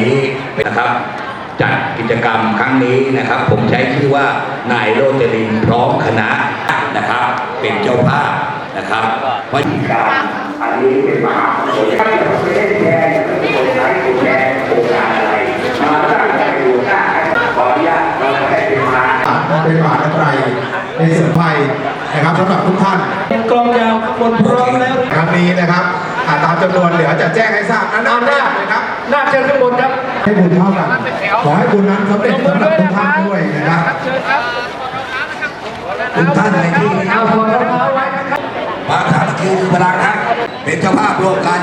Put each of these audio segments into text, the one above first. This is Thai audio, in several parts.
นี้นะครับจัดกิจกรรมครั้งนี้นะครับ ผมใช้ชื่อว่านายโรจรินพร้อมคณะนะครับ เป็นเจ้าภาพนะครับเพราะการอันนี้เป็นมหาผลถ้าจะไม่ได้แชร์จะเป็นคนไหนคุณแชร์โครงการอะไรมาตั้งใจดูหน้าขออนุญาตเราจะได้เป็นมาเป็นบาทไตรในส่วนไทยนะครับสำหรับทุกท่านกลองยาวขบวนพร้อมแล้วครั้งนี้นะครับอ่าตามจำนวนเหลือจะแจ้งให้ทราบนั้นหน้านะครับ หน้าเชิญข้างบนครับ ให้บุญเท่ากัน ขอให้บุญนั้นสำเร็จสำหรับทุกท่านด้วยนะครับทุกท่านในที่นี้เอาหัวรองเท้าไว้ครับมาทำคิวพลังนะเป็นเจ้าภาพร่วมกัน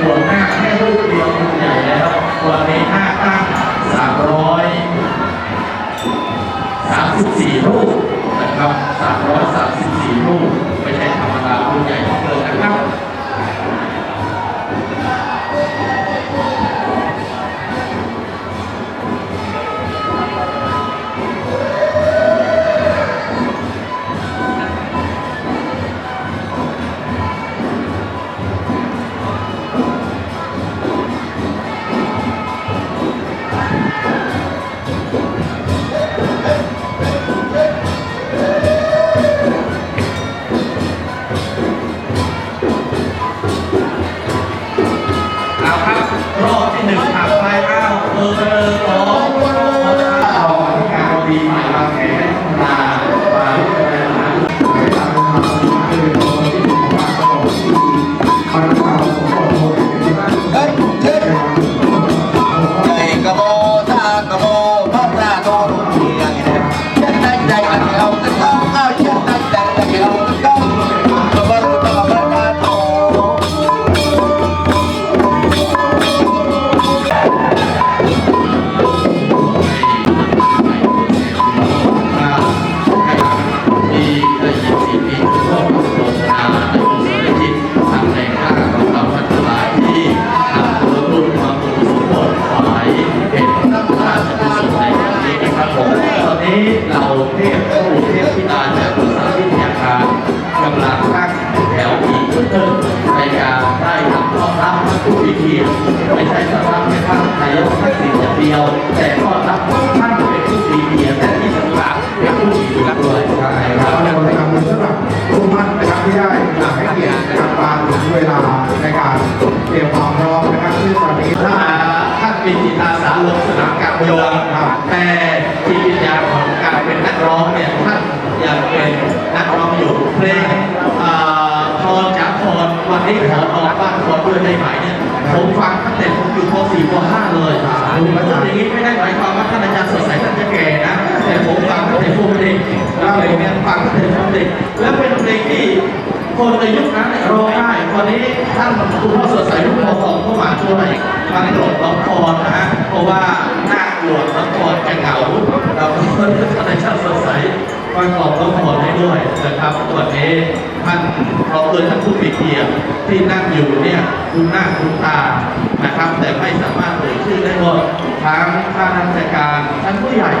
หัวหน้าแค่ลูกเดียวคือใหญ่แล้ววันนี้ห้าตั้งสามร้อยสามสิบสี่รูปนะครับสามร้อยสามสิบสี่รูปไม่ใช่ธรรมดาลูกใหญ่เกินนะครับ คนในยุคนั้นเนี่ยร้องได้ตอนนี้ท่านคุณพ่อสดใสลูกพอสองเข้ามาช่วยฟังกรดร้องคอนนะฮะเพราะว่าหน้ากลวดร้องคอนจะเหงาเราก็ท่านอาจารย์สดใสฟังกรดร้องคอนให้ด้วยนะครับวันนี้ท่านเราเกิดท่านผู้มีเกียรที่นั่งอยู่เนี่ยคุณหน้าคุณตานะครับ แต่ไม่สามารถเอ่ยชื่อได้หมดทั้งข้าราชการท่านผู้ใหญ่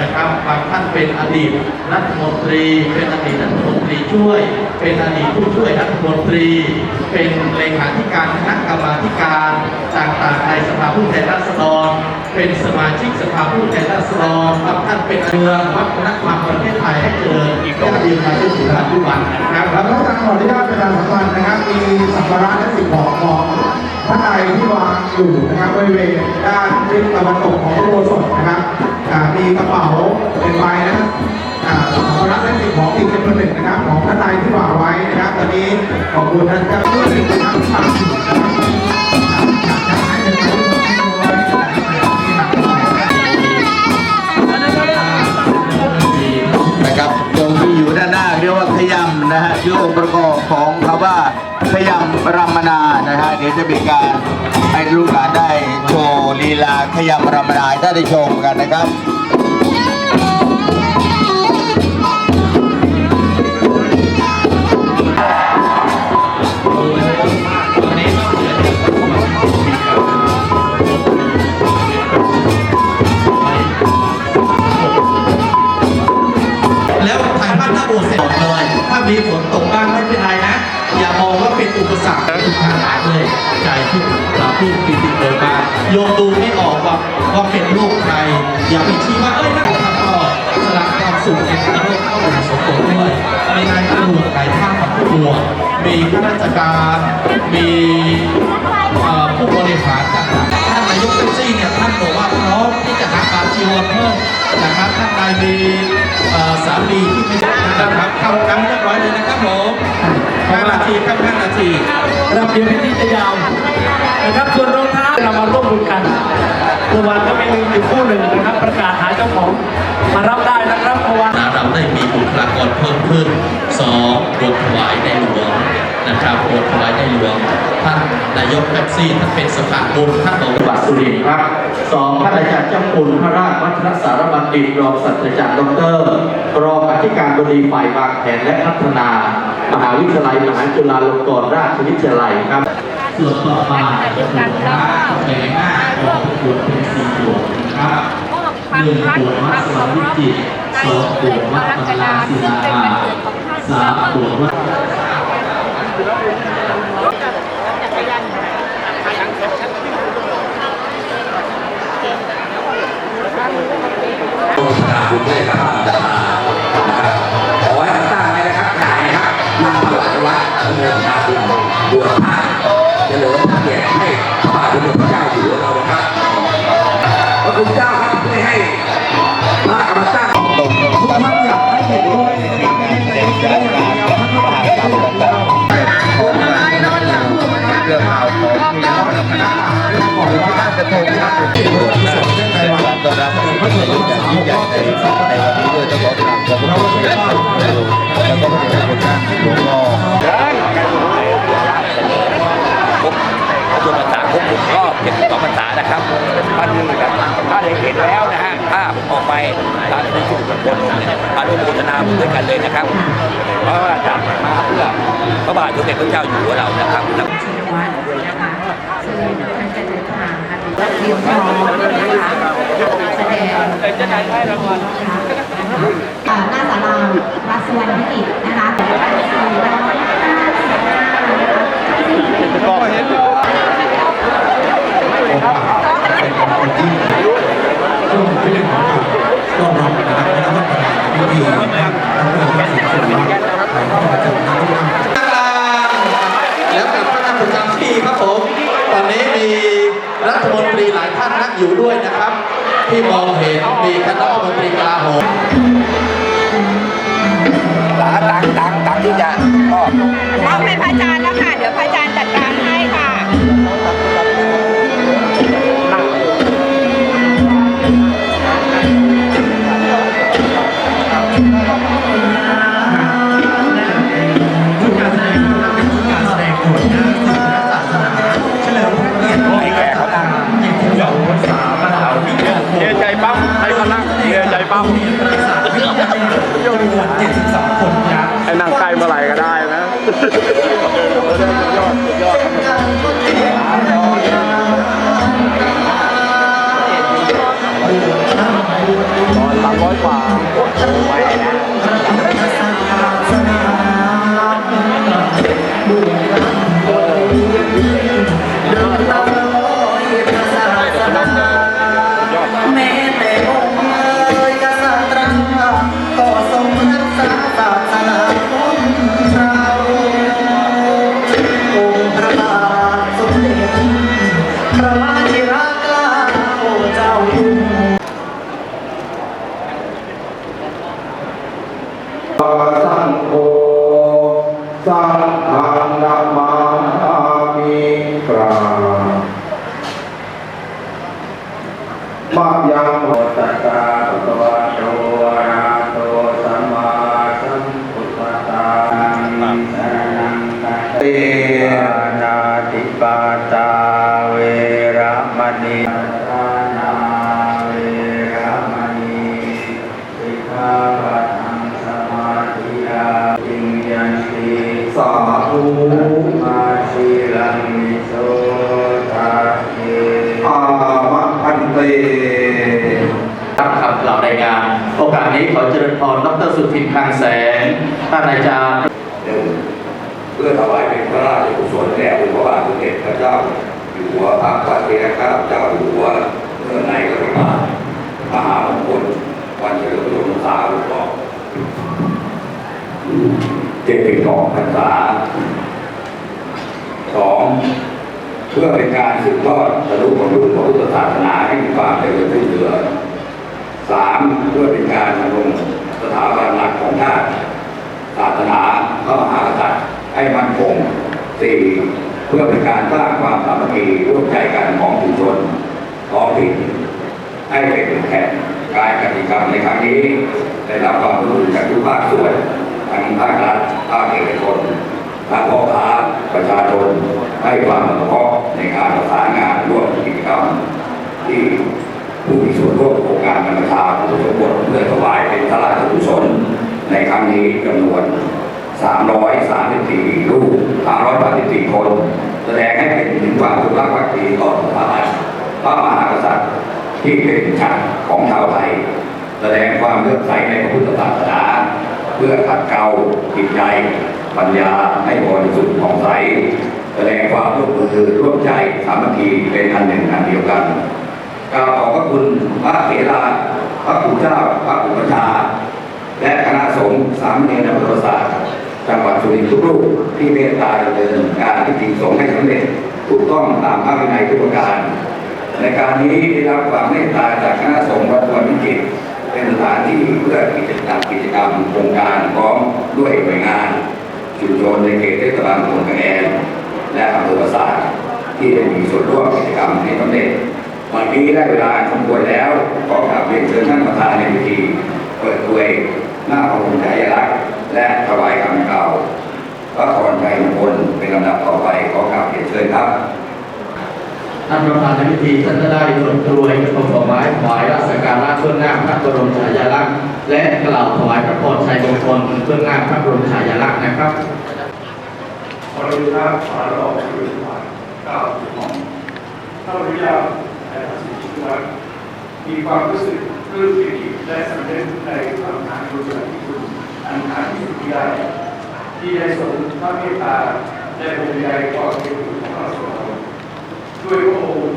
นะครับบางท่านเป็นอดีตรัฐมนตรี เป็นอดีตรัฐมนตรีช่วย เป็นอดีตผู้ช่วยรัฐมนตรี เป็นเลขาธิการคณะกรรมาการต่างๆในสภาผู้แทนราษฎร เป็นสมาชิกสภาผู้แทนราษฎรบางท่านเป็นเมืองวัฒนธรรมประเทศไทยให้เจริญอีกก็ยืนมาจนถึงปัจจุบันนะครับแล้วก็การขออนุญาตประชาสัมพันธ์นะครับ มีสัมภาระและสิ่งของของท่านใดที่วางอยู่นะครับบริเวณด้านทิศตะวันตกของพระโบสถนะครับ มีกระเป๋าเป็นใบนะครับอ่าสัมภาระและสิ่งของอีกจำนวนหนึ่งนะครับ ของท่านใดที่วางไว้นะครับ ตอนนี้ขอบคุณท่านเจ้าด้วยนะครับฝากถึงนะครับอยากจะให้เป็นะโยชน์ให้รู้ไว้ในการที่นะครับตรงที่อยู่ด้านหน้าเรียกว่าขยำ นะฮะคือองค์ประกอบของคำว่าขยำรำมนานะฮะเดี๋ยวจะมีการให้ลูกหลานได้โชว์ลีลาขยำรำมนาให้ได้ชมกันนะครับ โยมดูไม่ออกว่าว่าเป็นโรคใครอย่าไปชี้ว่าเอ้ยนักทำก็สลักความสุขในโลกเข้าสู่สมบูรณ์ด้วยมีนายตำรวจหลายท่านกับผู้หมวดมีข้าราชการมีเอ่อผู้บริหารต่างๆท่านนายกเป๊ปซี่เนี่ยท่านบอกว่าพร้อมที่จะหาบาทจีวรเพิ่มนะครับท่านใดมีเอ่อสามีที่ไม่ใช่นะครับเข้ากันเรียบร้อยเลยนะครับผม5นาทีครับ5นาทีรับเดี๋ยวพิธีจะยาวนะครับส่วน ร่วมกันเมื่อวานก็มีอยู่คู่หนึ่งนะครับ ประกาศหาเจ้าของมารับได้นะครับเพราะว่านเราได้มีบุคลากรเพิ่มขึ้นสองบทถวายในหลวงนะครับบทถวายในหลวงท่านนายกแป๊บซี่ท่านเป็นสภาบุญท่านบอกบัตรสุรินทร์ครับสองท่านอาจารย์เจ้าคุณพระราชวัฒนสารบัณฑิตรองศาสตราจารย์ดรรองอธิการบดีฝ่ายวางแผนและพัฒนา มหาวิทยาลัยมหาจุฬาลงกรณราชวิทยาลัยครับ ส่วนต่อมาจะถูกว่าแบ่งหน้าออกขวดเป็นสี่ขวดนะครับหนึ่งขวดวัดสวรวิจิตสองขวดวัดตำลาศิลาสามขวดวัด ก็พระเดชพระคุณท่านลวงพ่อจนภาษาครบหกรอบเจ็บสองภาษานะครับท่านถ้าได้เห็นแล้วนะฮะภาพออกไปตามที่ทุกคนอนุโมทนาด้วยกันเลยนะครับ เพราะว่าจากมาเพื่อพระบาทสมเด็จพระเจ้าอยู่หัวเรานะครับวันนะคะซึ่งท่านจะเดินทางมาเตรียมพร้อมนะคะแสดงจะได้ให้รางวัล หน้าศาลาวัดสุวรรณวิจิตรนะคะสี่ร้อยห้าสิบห้านะคะช่วงที่หนึ่งองการต้อนรับนะครับ ที่มองเห็นมีคณะรัฐมนตรีกลาโหมตังตังตังที่จะก็ต้องเป็นพระอาจารย์แล้วค่ะ เดี๋ยวพระ หนึ่งเพื่อถวายเป็นพระราชกุศลแด่องค์พระบาทสมเด็จพระเจ้าอยู่หัวพระบาทเทระข้าเจ้าอยู่หัวเมื่อในพระบาทมหามงคลวันเฉลิมพระชนมพรรษาหลวงพ่อเจ็ดสิบสองพรรษาสองเพื่อเป็นการสืบทอดสรุปของรุ่นพระพุทธศาสนาให้มีความเจริญรุ่งเรืองสามเพื่อเป็นการดำรงสถาบันหลักของชาติ ศาสนาพระมหากษัตริย์ให้มั่นคงสี่เพื่อเป็นการสร้างความสามัคคีร่วมใจกันของชุมชนท้องถิ่นให้เป็นแขนการกติกรรมในครั้งนี้ได้รับความร่วมมือจากทุกภาคส่วนทั้งภาครัฐภาคเอกชนและพ่อค้าประชาชนให้ความสำคัญในการประสานงานร่วมกิจกรรมที่ผู้มีส่วนร่วมโครงการบรรพชาผู้สมบูรณ์เพื่อถวายเป็นพระราชกุศลในครั้งนี้จำนวน 334 รูป 334 คน แสดงให้เห็นถึงความจงรักภักดีต่อสถาบันพระมหากษัตริย์ ที่เป็นชาติของชาวไทย แสดงความเลื่อมใสในพระพุทธศาสนา เพื่อขัดเกลาจิตใจ ปัญญาให้บริสุทธิ์ผ่องใส แสดงความร่วมมือร่วมใจสามัคคีเป็นอันหนึ่งอันเดียวกันกล่าวขอบพระคุณพระเถระพระคุณเจ้าพระอุปชาและคณะสงฆ์สามเณรอำเภอประสาทจังหวัดสุรินทร์ทุกรูปที่เมตตาดำเนินการพิธีสงฆ์ให้สำเร็จถูกต้องตามพระวินัยทุกประการ ในการนี้ได้รับความเมตตาจากคณะสงฆ์วัดวันวิจิตเป็นสถานที่เพื่อกิจกรรมกิจกรรมโครงการพร้อมด้วยหน่วยงานชุมชนในเขตเทศบาลตำบลกระแอนและอำเภอประสาทที่ได้มีส่วนร่วมกิจกรรมให้สำเร็จวันนี้ได้เวลาสมควรแล้วขอกราบเรียนเชิญท่านประธานในพิธีเปิดตัวหน้าพระบรมฉายลักษณ์และถวายคำกล่าวพระพรชัยมงคลเป็นลำดับต่อไปขอกราบเรียนเชิญครับ ท่านประธานในพิธีท่านจะได้ส่วนกรวยกระทงดอกไม้ถวายราชการราชเบื้องหน้าพระบรมฉายาลักษณ์และกล่าวถวายพระพรชัยมงคลเบื้องหน้าพระบรมฉายาลักษณ์นะครับขออนุญาตขอรอผู้บริหารก้าวถึงห้องข้าพเจ้าและท่านสิทธิวัฒน์มีความรู้สึกปลื้มปิติและสำนึกในความทานกุศลที่คุณอันหาที่สุดมิได้ที่ได้ทรงพระเมตตาและเป็นใยต่อชีวิตของเราสองคน ด้วยพระองค์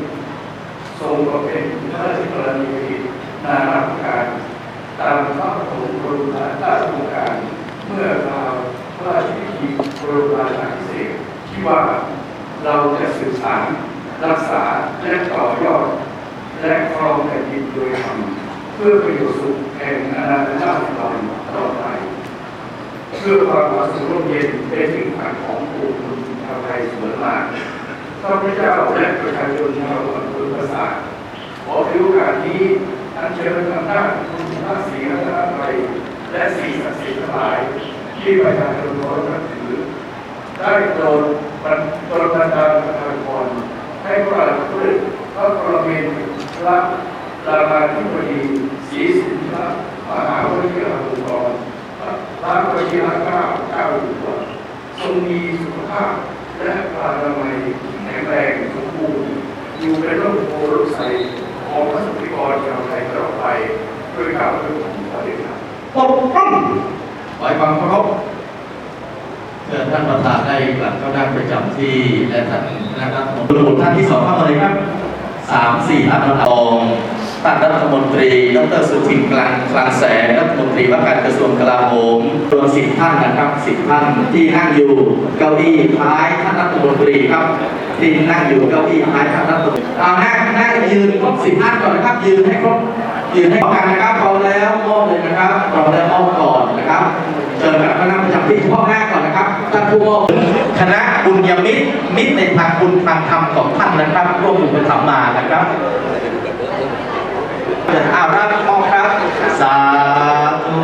ทรงบำเพ็ญพระราชกรณียกิจนานาประการ ตามพระประสงค์บรมราชโองการ เมื่อคราวพระราชพิธีบรมราชาภิเษกที่ว่าเราจะสืบสานรักษาและต่อยอด และครองแผ่นดินโดยธรรมเพื่อประโยชน์สุขแห่งอาณาจักรเราต่อไปเพื่อความสุกร่มเย็นเป็นสิ่งฝันของปวงชนชาวไทยเสมอมา ข้าพเจ้าและประชาชนชาวอำเภอประสาทขอถือโอกาสนี้อันเชิญอำน้าจคุณพระศรีรัตนตรัยและสี่ศักดิ์สิทธิ์สหลายที่ประชาชนเคารพนับถือ ได้โปรดโปรดบันาลประชาชนให้พระราชพืชพระปรมินทรดาราธิบดีศรีสุนทรมหาวชิราลงกรณ์พระวชิราเก้าเก้าอยู่หัวทรงมีสุขภาพและพานามัย แข็งแรงสมบูรณ์อยู่เป็นร่มโพร่มใสของพระสุริกรชาวไทยตลอดไปด้วยกล่าวด้วยผมขอเดชะปกป้องไว้ความเคารพเชิญท่านประธานได้กลับเข้านั่งประจำที่และท่านนะครับผมสมุดท่านที่สองเข้ามาเลยครับสามสี่ท่านประธานรอง ท่านรัฐมนตรี ดรสุทินกลางคลังแสงรัฐมนตรีว่าการกระทรวงกลาโหมรวมสิบท่านนะครับสิบท่านที่นั่งอยู่เก้าอี้ท้ายท่านรัฐมนตรีครับ ที่นั่งอยู่เก้าอี้ท้ายท่านรัฐมนตรีเอานั่งนั่งยืนครบสิบท่านก่อนนะครับยืนให้ครบยืนให้พร้อมกันนะครับพร้อมแล้วมอบเลยนะครับพร้อมแล้วมอบก่อนนะครับเชิญกับคณะประจำที่เฉพาะหน้าก่อนนะครับท่านผู้มอบคณะบุญยมิตรมิตรในทางบุญทางธรรมของท่านนะครับร่วมบุญธรรมมานะครับ อ้าวรับมอบครับ สาธุ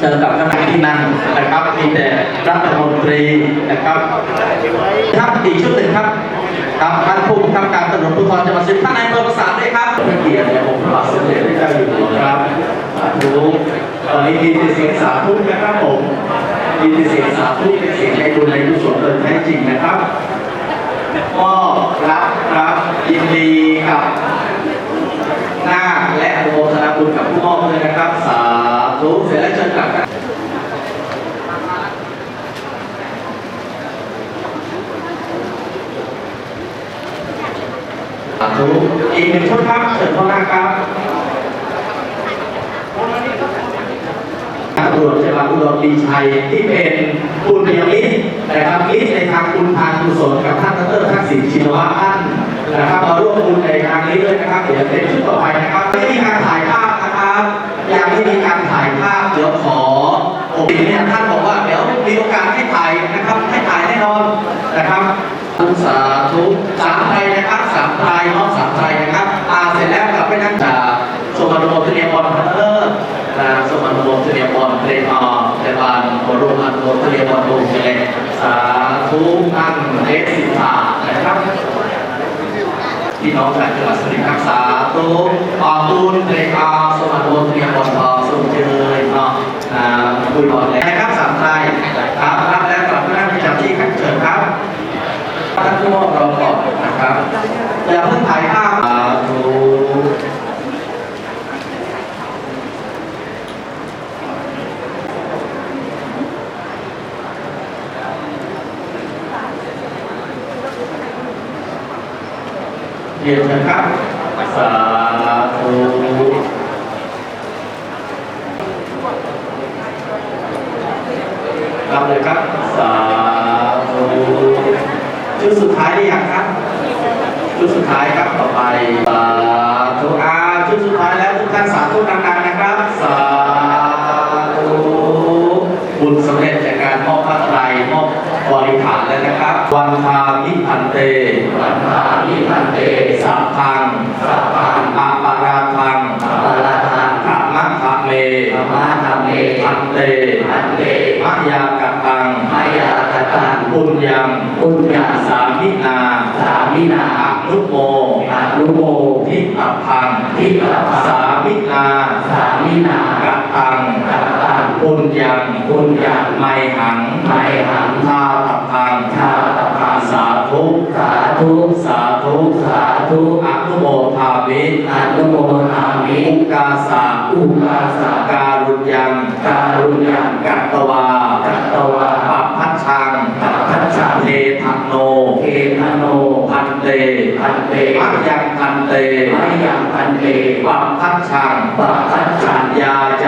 เจอกับคณะที่นั่งนะครับ มีแต่รัฐมนตรีนะครับครับอีกชุดหนึ่งครับครับท่านผู้บังคับการตำรวจภูธรจังหวัดสุรินทร์ท่านนายอำเภอประสานด้วยครับพระเกียรติในองค์พระบาทสมเด็จพระเจ้าอยู่หัวครับสาธุตอนนี้มีแต่เสียงสาธุนะครับผมมีแต่เสียงสาธุเป็นเสียงในบุญในกุศลโดยแท้จริงนะครับก็รับ ครับยินดีกับนาคและอนุโมทนาบุญกับผู้มอบเลยนะครับ สาธุเสร็จแล้วเชิญกลับครับสาธุอีกหนึ่งชุดครับเชิญเข้าหน้าครับ ตำรวจจังหวัดอุดรธีชัยที่เป็นบุญยมิตรนะครับมิตรในทางคุณทางกุศลกับท่านดรทักษิณชินวัตรท่านนะครับมาร่วมบุญในครั้งนี้ด้วยนะครับเดี๋ยวเป็นชุดต่อไปนะครับไม่มีการถ่ายภาพนะครับยังไม่มีการถ่ายภาพเดี๋ยวขอโอ้ยเนี่ยท่านบอกว่าเดี๋ยวมีโอกาสให้ถ่ายนะครับให้ถ่ายแน่นอนนะครับสาธุสาม ธุอันเอสิทานะครับพี่น้องจากจังหวัดสุรินทร์รักษาตุอาตุนเทอาสมานโมเทเนียบอลทองสุขเจยเนาะอ่าคุยบอลเลยนะครับสามไทยครับรับแล้วกลับไปนั่งประจำที่ครับเชิญครับท่านผู้มอบเราก่อนนะครับอย่าเพิ่งถ่ายภาพสาธุ เรียวกันครับ สาธุรับเลยครับ สาธุชุดสุดท้ายได้ยังครับ ชุดสุดท้ายครับต่อไปสาธุอาชุดสุดท้ายแล้วทุกท่านสาธุดังๆนะครับ สาธุบุญสำเร็จจากการมอบพระไตรมอบบริขารแล้วนะครับ วันทามิพันเต วันทามิพันเต สัพพัง สัพพังอาปาราทังอาปาราทังธรรมะธรรมเมธรรมะธรรมเมพันเต พันเตมะยากตังมะยากตังปุญญังปุญญังสามินา สามินาอนุโมอนุโมทิปพังทิปพังสามินา สามินากัตตังกัตตั งปุญญังปุญญังไมหังไมหังทาตพังทาตพังสาธุสาธุสาธุสาธุอนุโมทามิอนุโมทามิอุกาสะอุกาสะการุญยังการุญยังกัตตวากัตตวาปัปพัชชังปัปพัชชังเททันโนเททันโนพันเตพันเตมัจยังพันเตมัจยังพันเตปัปพัชชังปัปพัชชังยาจ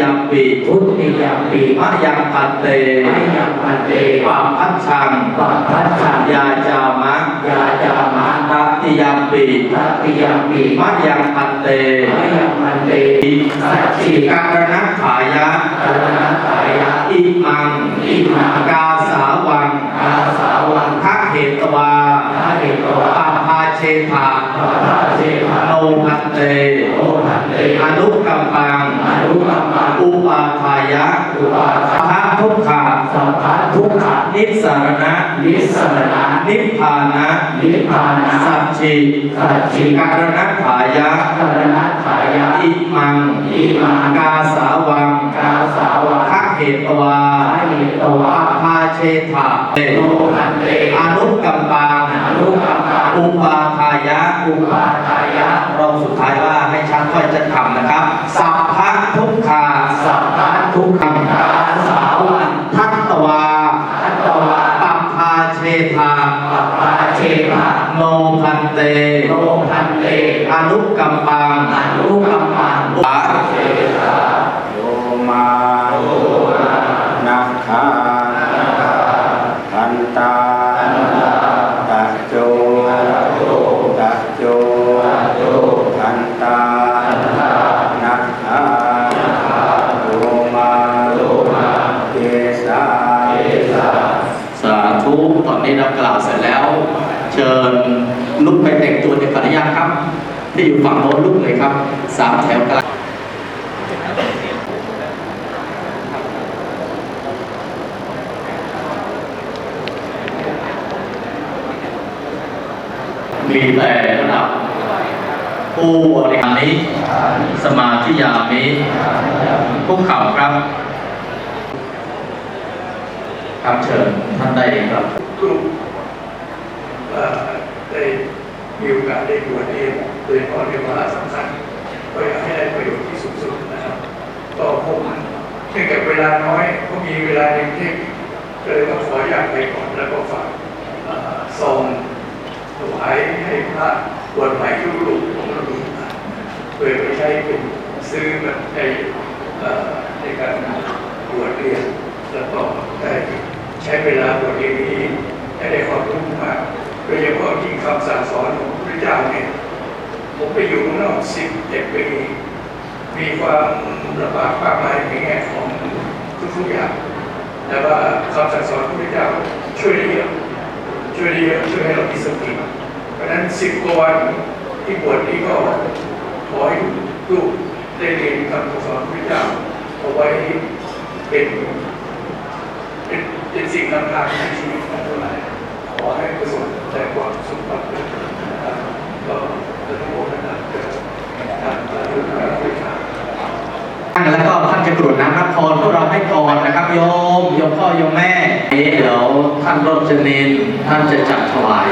ยมปิทุติยมปิมัจยังพันเตมัจยังพันเตปัปพัชชังปัปพัชชังยาจามะยาจามะตติยมปิตติยมปิมัจยังพันเตมัจยังพันเตสัจจิการณขายะการณขายะอิมังอิมังกาสาวังกาสาวังทักเหตวาทักเหตวาปาพาเชธาปาพาเชธาโนพันเตโนพันเตอนุกัมปังอนุกัมปังอุปาทายะอุปาทายะทุกขาสัพพะทุกขะนิสสารณะนิสสรณะนิพพานะนิพพานะสัจจิสัจจิการณถายะกรณะขายะอิมังอิมังกาสาวังกาสาวะทะเหตวาสาเหตวะอาภาเชถะโลหันเตอนุกัมปังอนุกัมปังอุปาทายะอุปาทายะรอบสุดท้ายว่าให้ช่างค่อยจะทำนะครับ สัพพะทุกขา สัพพะ ทุกขั ที่อยู่ฝั่งโน้นลุกเลยครับสามแถวกลางมีแต่ระดับผู้บริหารนี้ สมาธิยามิคุกเข่าครับ ครับเชิญท่านใดครับ กลุ่มเอ่อได้มีโอกาสได้บวชเอง โดยเฉพาะในวาระสำคัญก็อยากให้ได้ประโยชน์ที่สูงสุดนะครับก็ผมเนื่องจากเวลาน้อยก็มีเวลาในกรุงทพก็เลยว่าขออยากไปก่อนแล้วก็ฝากซองถวายให้พระบวชใหม่ทุกรูปของเราดูเพื่อไปใช้เป็นซื้อแบบในในการบวชเรียนแล้วก็ได้ใช้เวลาบวชเรียนนี้ให้ได้ความรู้มากโดยเฉพาะที่คำสั่งสอนของพระเจ้าเนี่ย ผมไปอยู่นอกสิบเจ็ดปีมีความลำบากมากมายในแง่ของทุกๆอย่างแต่ว่าคำสั่งสอนพระพุทธเจ้าช่วยได้เยอะช่วยได้เยอะช่วยให้เรามีสติเพราะฉะนั้นสิบกว่าวันที่บวชนี้ก็ขอให้ลูกได้เรียนคำสอนพระพุทธเจ้าเอาไว้เป็นเป็นเป็นสิ่งนำทางในชีวิตของเราขอให้ประสบแต่ความสุขความเจริญนะครับก็ แล้วก็ท่านจะกรวดน้ำรับพรพวกเราให้พรนะครับโยมโยมพ่อโยมแม่เดี๋ยวท่านรจนินท่านจะจัดถวาย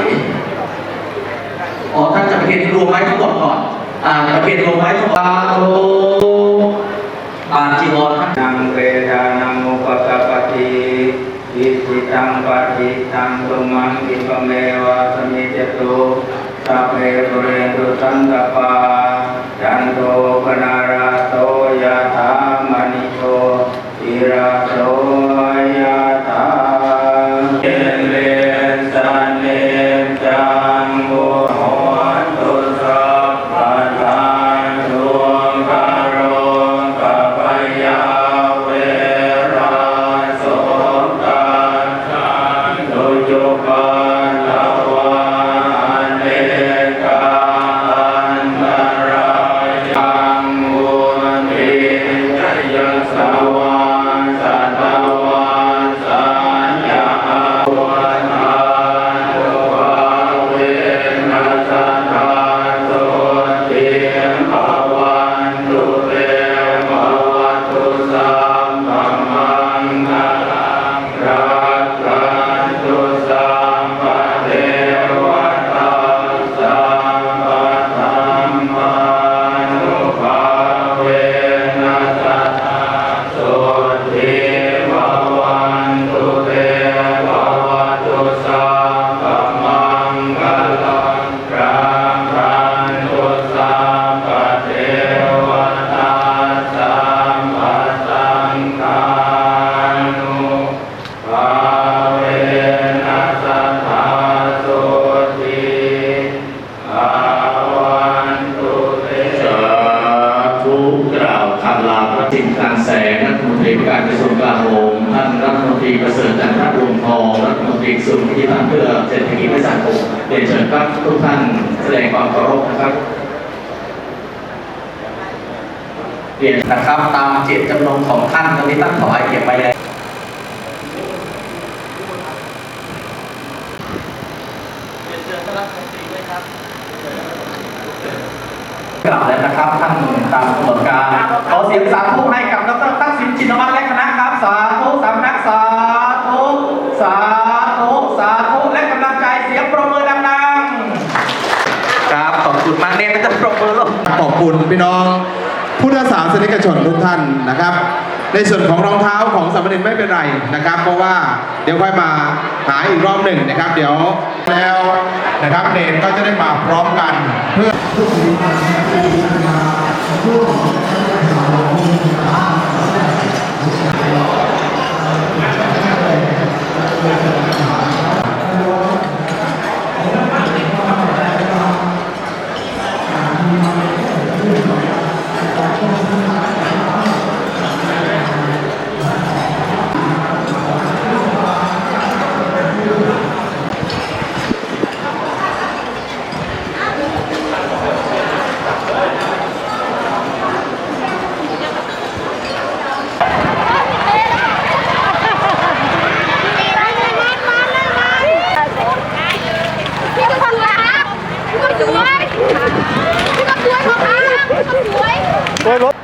อ๋อท่านจะประเคนรวมไว้ทั้งหมดก่อนอ่าประเคนรวมไว้ทั้งหมดสาธุปาจีวรท่านนังเวทานังอุปกปปติอิจิตังปฏิตังตุมังอิปเมวะสมิจตุ สัพเพปุเรตุสังกปาจันโทปนาราโตยะธามณิโชติราโส แสดงความเคารพนะครับเปลี่ยนนะครับตามเจตจำนงของท่านตอนนี้ตั้งขอให้เก็บไว้เลยกล่าวแล้วนะครับท่านตามกำหนดการขอเสียงสามผู้ให้กับดรตั้งสินจินวัฒน์และ เนมจะปรบมือลงขอบคุณพี่น้องพุทธศาสนิกชนทุกท่านนะครับ ในส่วนของรองเท้าของสามเณรไม่เป็นไรนะครับ เพราะว่าเดี๋ยวค่อยมาหาอีกรอบหนึ่งนะครับ เดี๋ยวแล้วนะครับเนนก็จะได้มาพร้อมกันเพื่อ พี่ก็สวยขอค้างพี่ก็สวย โอ้ยรถ